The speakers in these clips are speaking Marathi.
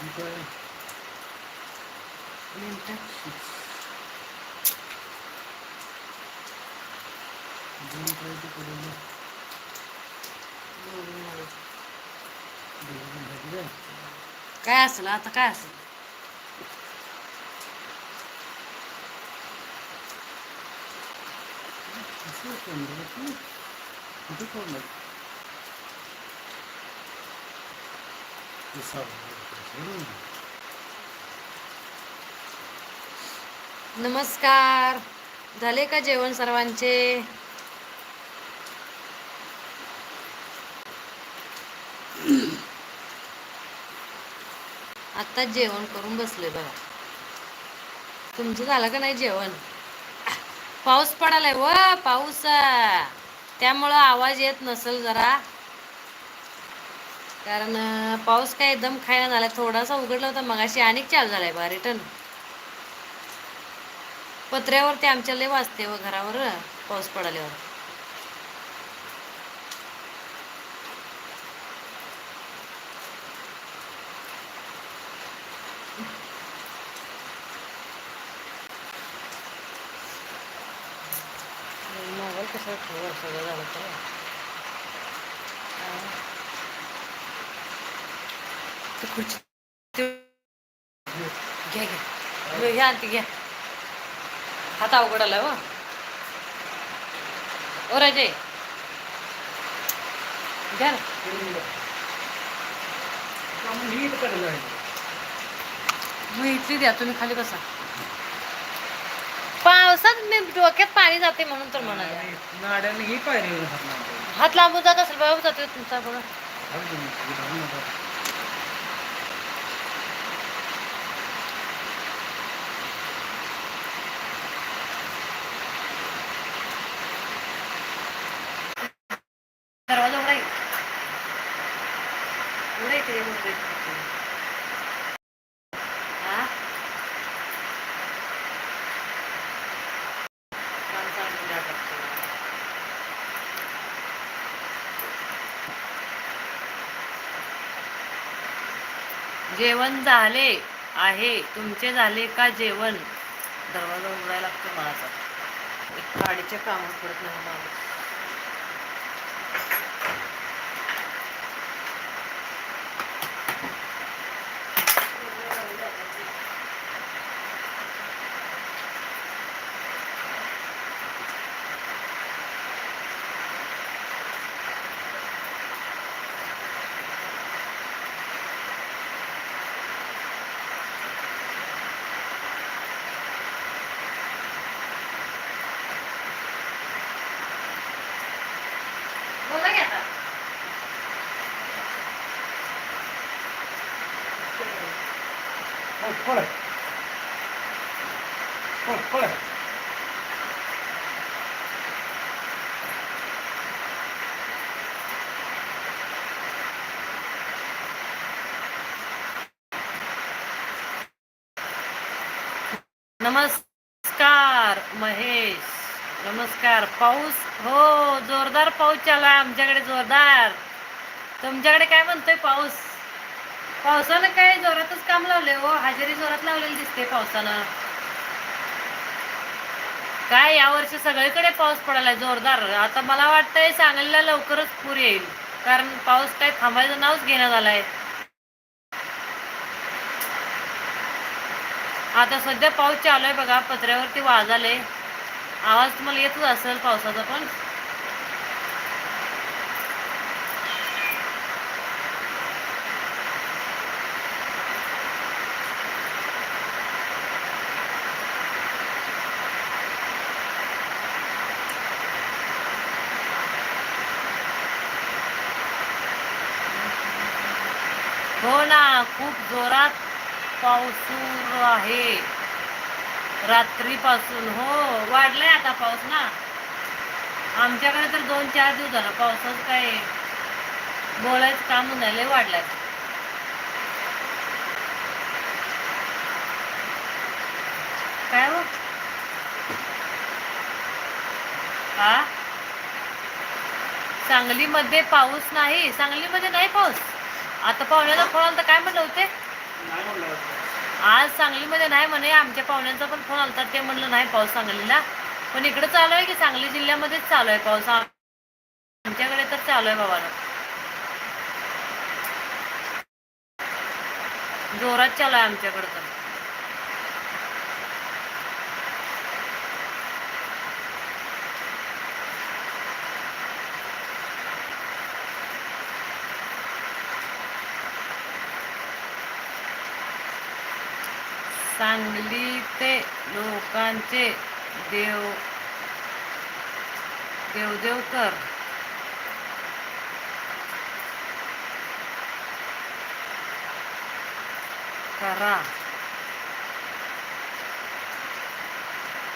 ना. बोलून नाही. दोन मिनिटाची काय? असेल आता काय असेल असं तोंडाला नमस्कार. झाले का जेवण सर्वांचे? आत्ताच जेवण करून बसले बघा. तुमचं झालं का नाही जेवण? पाऊस पडालाय व पाऊस त्यामुळं आवाज येत नसेल जरा. कारण पाऊस काय एकदम खायला झाला थोडासा उघडला होता मगाशी अनेक चालू झालाय बा रिटर्न पत्र्यावरती आमच्या लय वाजते व घरावर पाऊस पडाल्यावर. मोबाईल कसा ठेवा? सगळं झालं तर ते खुर्ची घ्या घ्या घ्या आणते घ्या हात अवघड आला ओ राजे. घ्या मग इथली द्या तुम्ही खाली बसा. पावसात मी डोक्यात पाणी जाते म्हणून तर म्हणाले ही हात लांबून जात असेल बाबा जातोय तुमचा बघा हात घेऊन ये, धावून नका. दरवाजा उघडा की. उघडा की ते उघडा की. हा? माणसं आणून द्या फक्त. जेवण झाले आहे. तुमचे झाले का जेवण? दरवाजा उघडायला लागतो माझा. एक गाडीचे कामात पडत नाही मला बोला की आता हो, पळ. पळ, पळ. नमस्कार महेश नमस्कार पाऊस हो जोरदार पाऊस चालला आमच्याकडे जोरदार तुमच्याकडे काय म्हणतोय पाऊस पावसानं काय जोरातच काम लावले हो. हजेरी जोरात लावलेली दिसते पावसानं. काय यावर्षी सगळीकडे पाऊस पडायला जोरदार. आता मला वाटतंय सांगलीला लवकरच पूर येईल. कारण पाऊस काय थांबायचं नावच घेण्यात आलाय आता सध्या पाऊस चालू आहे बघा पत्र्यावरती वाजाले आवाज तुम्हाला येतच असेल पावसाचा पण. हो ना खूप जोरात पाऊसूर आहे. रात्रीपासून. हो वाढलाय आता पाऊस ना. आमच्याकडे तर दोन चार दिवस झाला पावसाच काय बोलायचं काम झालंय वाढलाय. काय हो? हा सांगलीमध्ये पाऊस नाही. सांगलीमध्ये नाही पाऊस? आता पाहुण्याचा फोन आला तर काय म्हटलं होते. आज सांगलीमध्ये नाही म्हणे आमच्या पाहुण्यांचा पण फोन आलता ते म्हणलं नाही पाऊस सांगलीला. पण इकडे चालू आहे की सांगली जिल्ह्यामध्येच चालू आहे पाऊस? आम- आमच्याकडे तर चालू आहे बाबा जोरात चालू आहे आमच्याकडे तर. सांगली ते लोकांचे देव देवदेव कर. करा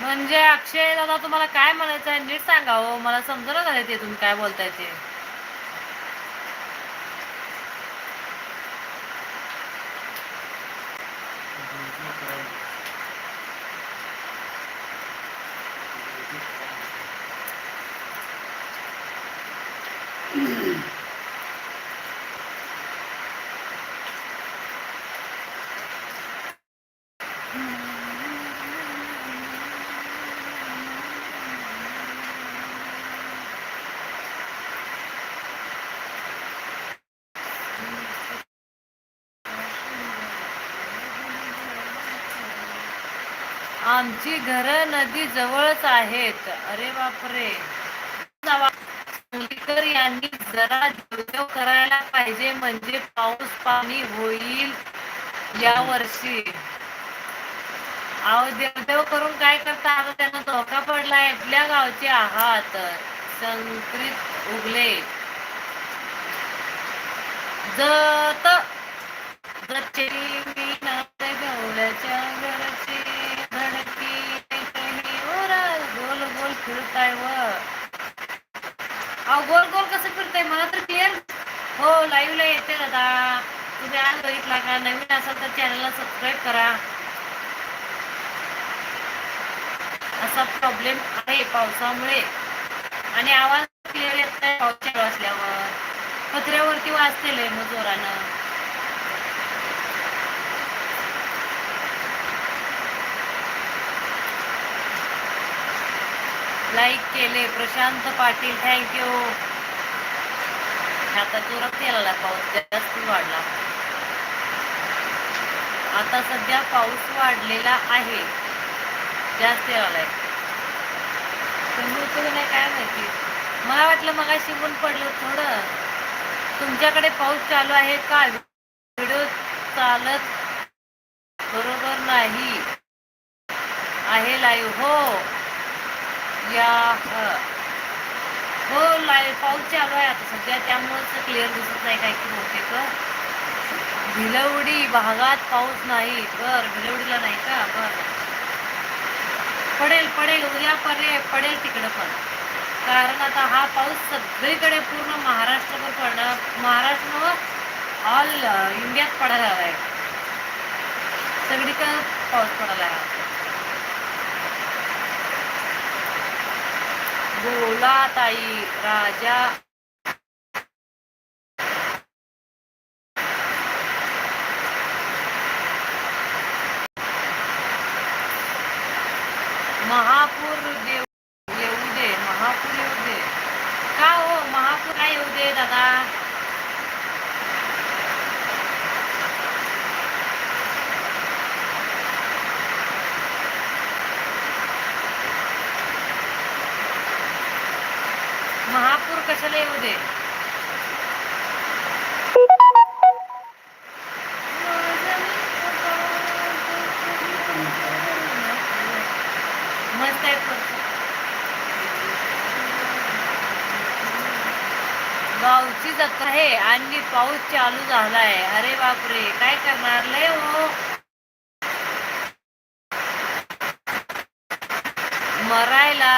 म्हणजे अक्षय दादा तुम्हाला काय म्हणायचं आहे? नीट सांगा हो. मला समजलं झालं ते तुम्ही काय बोलताय ते. आमची घरं नदी जवळच आहेत. अरे बापरे. मुलीकर यांनी जरा देवदेव करायला पाहिजे म्हणजे पाऊस पाणी होईल या वर्षी. अहो देवदेव करून काय करता? आता त्यांना धोका पडलाय. आपल्या गावचे आहात. संक्रित उगले. जत जचे मी नाते गवळ्याच्या फिरताय व. अहो गोल गोल कसं फिरताय? मला तर क्लिअर हो लाईव्हला येते दादा. तुम्ही आज बघितला का नवीन असाल तर चॅनलला सबस्क्राईब करा. असा प्रॉब्लेम आहे पावसामुळे. आणि आवाज क्लिअर येत नाही पाऊस चालू असल्यावर. पत्र्यावरती वाजतेले मग जोरानं. लाईक केले. प्रशांत पाटील थँक्यू आता जोरात केला पाऊस जास्त वाढला. आता सध्या पाऊस वाढलेला आहे. जास्त आलाय कमी होतं नाही काय माहिती? मला वाटलं मग शिकून पडलं थोडं. तुमच्याकडे पाऊस चालू आहे का? व्हिडिओ चालत बरोबर नाही. आहे लाईव्ह हो. या हो लाईव्ह पाऊस चालू आहे आता सध्या त्यामुळेच क्लिअर दिसत नाही काय की बहुतेक. भिलवडी भागात पाऊस नाही. बर भिलवडीला नाही का? बर. पडेल पडेल उद्या पडे पडेल तिकडं पण. कारण आता हा पाऊस सगळीकडे पूर्ण महाराष्ट्रभर पडणार. महाराष्ट्र ऑल इंडियात पडायला आहे. सगळीकडे पाऊस पडायला आहे बोला ताई राजा महापूर देव येऊ दे महापूर येऊ दे का हो महापूर काय येऊ दे दादा महापूर कशाला येऊ दे? मस्त आहे गावची जत्रा आहे. आणि पाऊस चालू झालाय. अरे बापरे. काय करणार लय हो मरायला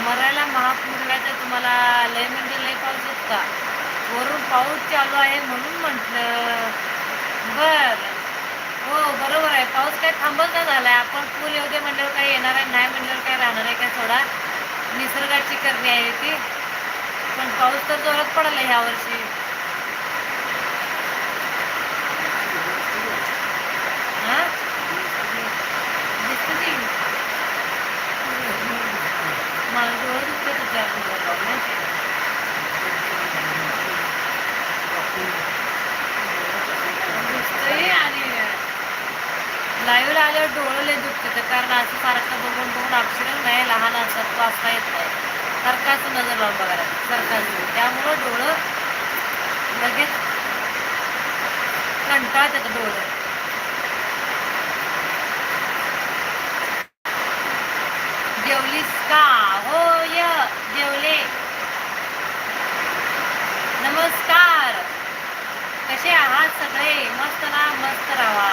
मरायला महापूर तर तुम्हाला लय म्हणजे लय पाऊस होता वरून पाऊस चालू आहे म्हणून म्हटलं. बर. हो बरोबर आहे. पाऊस काय थांबत नाही आहे आपण पूर येऊ दे म्हणल्यावर काही येणार आहे नाही म्हणल्यावर काय राहणार आहे काय थोडा निसर्गाची करणी आहे ती. पण पाऊस तर जोरात पडला ह्या वर्षी मला डोळं दुखते तुझ्या नजर लावून माहिती आहे आणि लाईव्हला आल्यावर डोळं दुखते तर कारण असं सारखं बघून बघून अक्षरच नाही लहान असतात वाचता येत नाही. सरकारचं नजर लावून बघायला सरकारचं त्यामुळं डोळं लगेच कंटाळत येतं डोळं. जेवलीस का? हो य जेवले. नमस्कार. कसे आहात सगळे? मस्त ना मस्त राहा.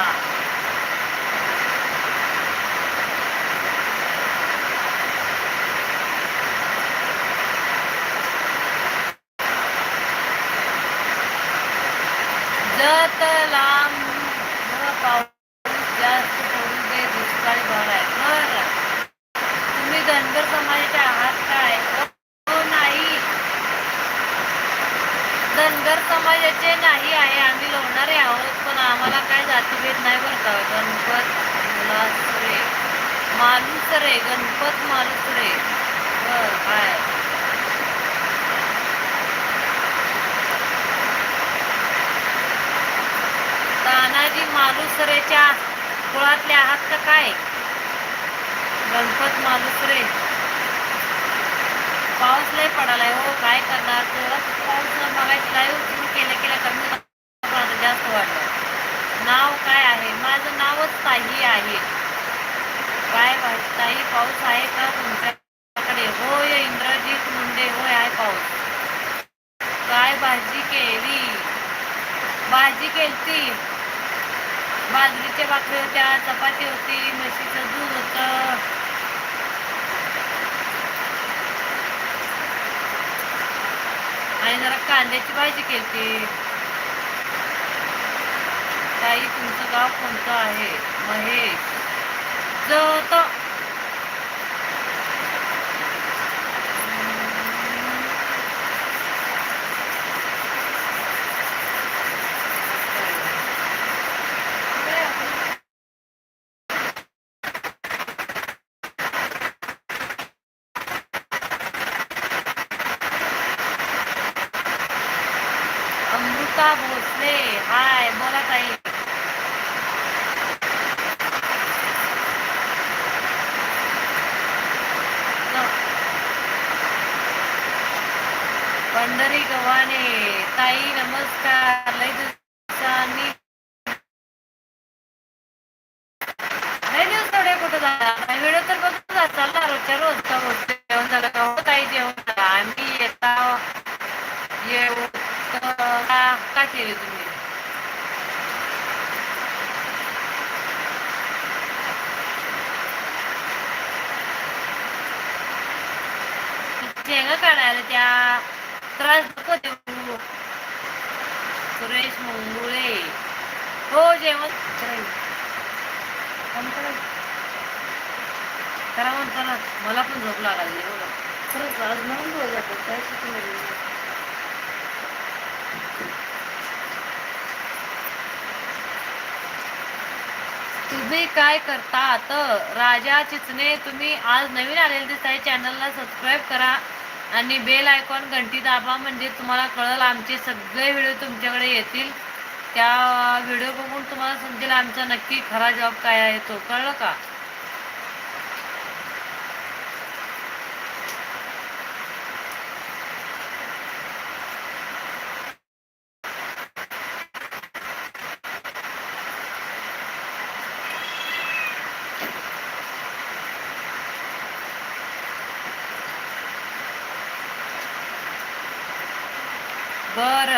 जतला लांब न पाऊस जास्त पडू दे दुष्काळी भाग आहे बरं तुम्ही धनगर समाजाचे आहात काय हो नाही धनगर नाही आहे आम्ही लोणारे आहोत पण आम्हाला काय जातीभेद नाही बरं का. गणपत मुलासरे मालुसरे गणपत मालुसरे बर काय? तानाजी मालुसरेच्या कुळातले आहात का काय? गणपत मालुसरे पाऊस लय पडालाय हो काय करणार? थोडा पाऊस बघायचं लाईव्ह सुरू केलं केलं कमी जास्त वाटलं नाव काय आहे? माझं नावच ताई आहे. काय पाहिजे ताई पाऊस आहे का तुमच्याकडे? होय इंद्रजीत मुंडे होय आहे पाऊस. काय भाजी केली? भाजी केलती. बाजरीच्या भाकरी होत्या चपाती होती म्हशीचं दूध होतं. आणि जरा कांद्याची भाजी केली ताई तुमचं गाव कोणतं आहे? महेश. जत अमृता भोसले हाय बोला ताई. पंढरी गव्हाणे. ताई नमस्कार. लय दिवसांनी. लय दिवस थोडे कुठं झाला वेळ तर बघत चालला ना रोजच्या रोज. का रोज जेवण झालं का हो ताई जेवण झालं. आम्ही येता येऊ. तर काय केली तुम्ही? शेंगा काढायला त्या त्रास नको देऊ सुरेश मुंगुळे. हो जेवण. करा म्हणतो ना मला पण झोप लागायची बोला खरंच आज म्हणून डोळे काय शिकून तुम्ही काय करतात राजा चिचणे तुम्ही आज नवीन आलेले दिसताय चॅनलला सबस्क्राईब करा आणि बेल आयकॉन घंटी दाबा म्हणजे तुम्हाला कळेल आमचे सगळे व्हिडिओ तुमच्याकडे येतील. त्या व्हिडिओ बघून तुम्हाला समजेल आमचा नक्की खरा जॉब काय आहे तो. कळलं का?